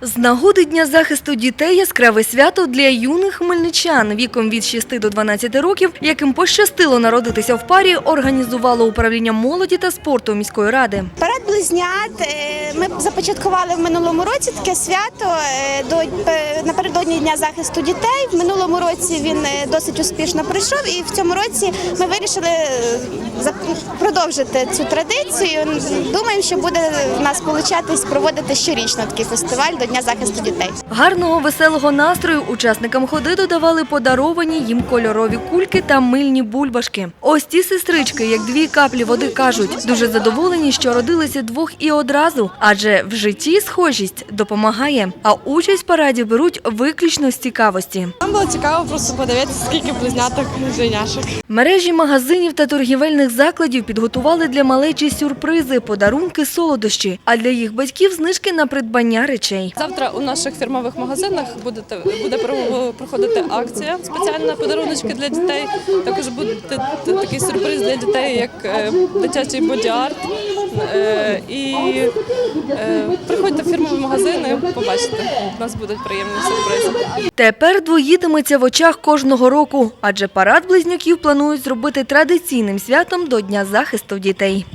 З нагоди Дня захисту дітей яскраве свято для юних хмельничан віком від 6 до 12 років, яким пощастило народитися в парі, організувало управління молоді та спорту міської ради. Парад близнят е, ми започаткували в минулому році таке свято е, до е, напередодні дня захисту дітей. В минулому році він е, досить успішно пройшов, і в цьому році ми вирішили е, продовжити цю традицію. Думаємо, що буде в нас получатись проводити щорічно такий фестиваль до дня захисту дітей. Гарного веселого настрою учасникам ходи додавали подаровані їм кольорові кульки та мильні бульбашки. Ось ці сестрички, як дві каплі води, кажуть, дуже задоволені, що родилися двох і одразу, адже в житті схожість допомагає. А участь в параді беруть виключно з цікавості. Нам було цікаво просто подивитися, скільки близняток женяшок. Мережі магазинів та торгівельних закладів підготували для малечі сюрпризи, подарунки, солодощі, а для їх батьків знижки на придбання речей. Завтра у наших фірмових магазинах будете, буде проходити акція спеціальна подаруночки для дітей. Також буде такий сюрприз для дітей, як е, дитячий боді-арт. Е, І е, приходьте в фірмові магазини, побачите. У нас будуть приємні сюрпризи. Тепер двоїтиметься в очах кожного року, адже парад близнюків планують зробити традиційним святом до Дня захисту дітей.